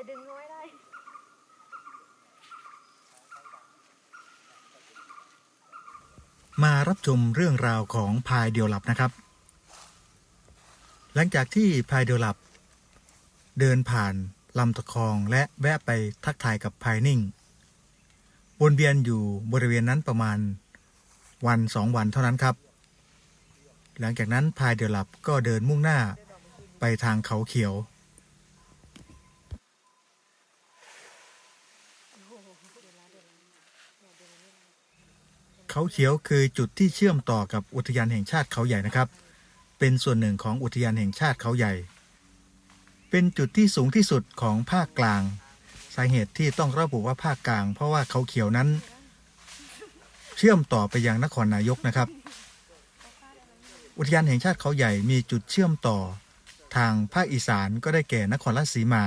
จะดึงน้อยได้มารับชมเรื่องราวของพายเดียวหลับนะครับ หลังจากที่พายเดียวหลับ เดินผ่านลำตะคองและแวะไปทักทายกับพายนิ่งวนเวียนอยู่บริเวณนั้นประมาณวันสองวันเท่านั้นครับ หลังจากนั้นพายเดียวหลับก็เดินมุ่งหน้าไปทางเขาเขียว เขาเขียวคือจุดที่เชื่อมต่อกับอุทยานแห่งชาติเขาใหญ่นะครับ เป็นส่วนหนึ่งของอุทยานแห่งชาติเขาใหญ่ เป็นจุดที่สูงที่สุดของภาคกลาง สาเหตุที่ต้องระบุว่าภาคกลาง เพราะว่าเขาเขียวนั้น เชื่อมต่อไปยังนครนายกนะครับ อุทยานแห่งชาติเขาใหญ่มีจุดเชื่อมต่อ ทางภาคอีสานก็ได้แก่นครราชสีมา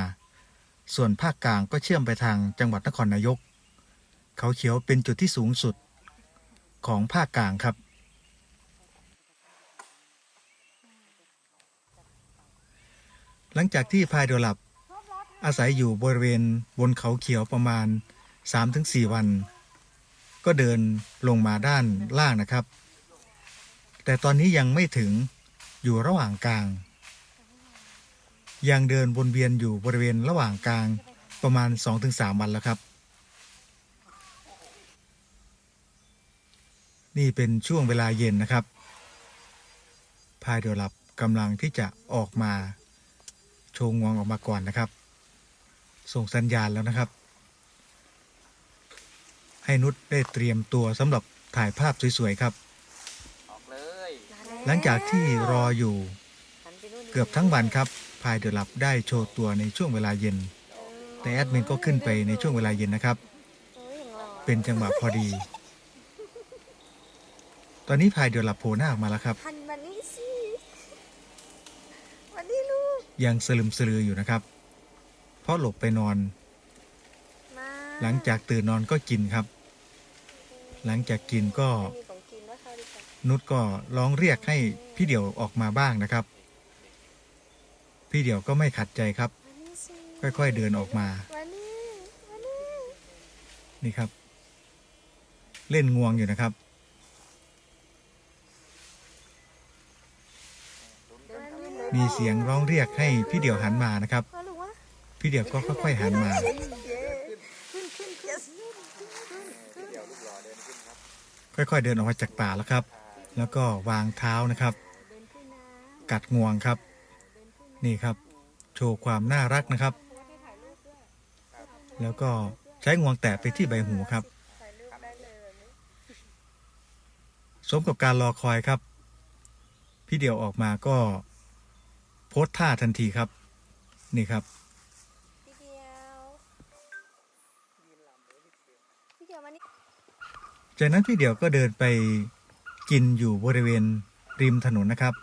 ส่วนภาคกลางก็เชื่อมไปทางจังหวัดนครนายก เขาเขียวเป็นจุดที่สูงสุด ของภาคกลางครับ หลังจากที่พายโดหลับอาศัยอยู่บริเวณบนเขาเขียวประมาณ 3-4 วัน ก็เดินลงมาด้านล่างนะครับ แต่ตอนนี้ยังไม่ถึงอยู่ระหว่างกลาง ยังเดินวนเวียนอยู่บริเวณระหว่างกลางประมาณ 2-3 วันแล้วครับ นี่เป็นช่วงเวลาเย็นนะครับ พายเดียวหลับกำลังที่จะออกมาโชว์งวงออกมาก่อนนะครับ ส่งสัญญาณแล้วนะครับ ให้นุชได้เตรียมตัวสำหรับถ่ายภาพสวยๆครับ ออกเลยหลังจากที่รออยู่เกือบทั้งวันครับ พายเดียวหลับได้โชว์ตัวในช่วงเวลาเย็น แต่แอดมินก็ขึ้นไปในช่วงเวลาเย็นนะครับ เป็นจังหวะพอดี ตอนนี้พายเดียวหลับโผล่หน้าออกมาแล้วครับ หันมานี่สิมานี่ลูก ยังสลึมสลืออยู่นะครับ เพราะหลบไปนอน มาหลังจากตื่นนอนก็กินครับ หลังจากกินก็มีของกินด้วยค่ะดิฉันนุชก็ร้องเรียกให้พี่เดี่ยวออกมาบ้างนะครับ พี่เดี่ยวก็ไม่ขัดใจครับ มานี่สิค่อยๆเดินออกมา มานี่มานี่นี่ครับ เล่นงวงอยู่นะครับ มีเสียงร้องเรียกให้พี่เดี่ยวหันมานะครับ พี่เดี่ยวก็ค่อยๆหันมาค่อยๆเดินออกมาจากป่าแล้วครับ แล้วก็วางเท้านะครับ กัดงวงครับ นี่ครับ โชว์ความน่ารักนะครับ แล้วก็ใช้งวงแตะไปที่ใบหูครับ สมกับการรอคอยครับ พี่เดี่ยวออกมาก็ โพสท่าทันทีครับ นี่ครับ พี่เดียวพี่เดียวมานี่จากนั้นพี่เดี่ยวก็เดินไปกินอยู่บริเวณริมถนนนะครับ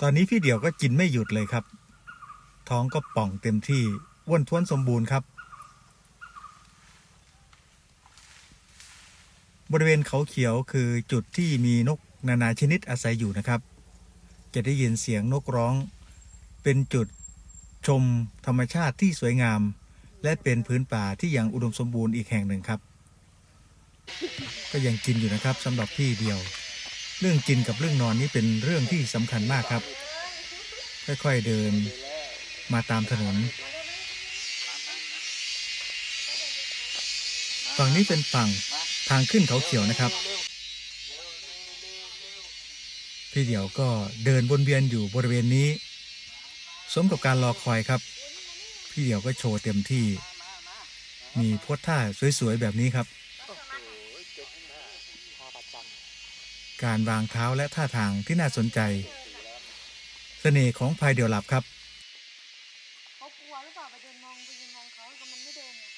ตอนนี้พี่เดี่ยวก็กินไม่หยุดเลยครับ ท้องก็ป่องเต็มที่อ้วนท้วนสมบูรณ์ครับ บริเวณเขาเขียวคือจุดที่มีนกนานาชนิดอาศัยอยู่นะครับ จะได้ยินเสียงนกร้อง เป็นจุดชมธรรมชาติที่สวยงาม และเป็นพื้นป่าที่ยังอุดมสมบูรณ์อีกแห่งหนึ่งครับ ก็ยังกินอยู่นะครับสำหรับพี่เดียว เรื่องกินกับเรื่องนอนนี้เป็นเรื่องที่สำคัญมากครับ ค่อยๆเดินมาตามถนนฝั่งนี้เป็นฝั่งทางขึ้นเขาเขียวนะครับ พี่เดี่ยวก็เดินวนเวียนอยู่บริเวณนี้ สมกับการรอคอยครับ พี่เดี่ยวก็โชว์เต็มที่ มีโพสท่าสวยๆแบบนี้ครับ การวางเท้าและท่าทางที่น่าสนใจ เสน่ห์ของพายเดี่ยวหลับครับเขากลัวหรือเปล่าไปเดินมองไปยืนมองเขาแล้วมันไม่เดินเนี่ย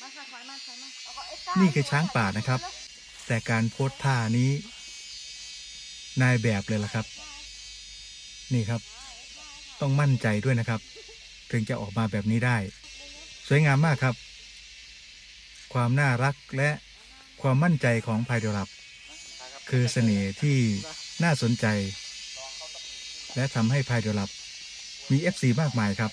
มาค่ะถอยมาถอยมาเอาก็ไอ้ต้นี่คือช้างป่านะครับ แต่การโพสท่านี้ นายแบบเลยล่ะครับ นี่ครับ ต้องมั่นใจด้วยนะครับ ถึงจะออกมาแบบนี้ได้ สวยงามมากครับ ความน่ารักและความมั่นใจของพายเดยวหลับคือเสน่ห์ที่น่าสนใจ และทำให้พายเดยวหลับมี FC มากมายครับ